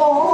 Oh.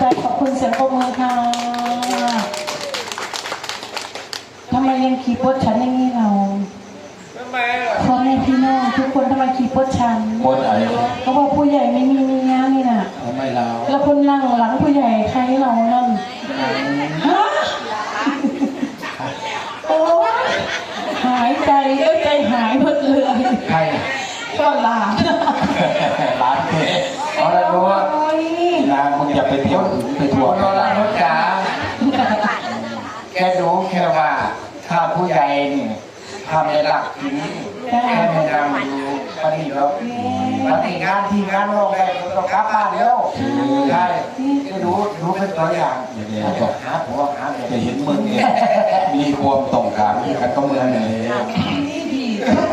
จขอบคุณเสียงปรบมือค่ะทำไมยังขี่ปดฉันอย่างนี้เราทำไมพ่อแพี่น้องทุกคนทำไมขี่ปดฉันปดอะไรเขาบอกผู้ใหญ่ไม่มีเมียนี่น่ะทำไมเราแล้วคนนั่งหลังผู้ใหญ่ใครเรานั่นฮะโอ้หายใจเอ้ยใจหายหมดเลยใครก็ลานลาเพรอะไรรู้ว่า อย่าไปเที่ยวถึงไปทัวร์โนราโนจ้าแกรู้แค่ว่าถ้าผู้ใหญ่นี่ทำในหลักนี้แค่ในนามดูปฏิแล้วปฏิงานที่งานโรกได้ต้องกลับบ้านแล้วใช่รู้รู้เป็นตัวอย่างหาผัวหาจะเห็นเมืองเนี่ยมีความตรงกันกันก็เมืองเลย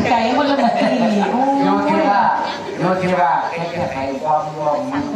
ใจมันละมันดีรู้ที่ว่าโยคีว่าแค่ใครความร่วมมือ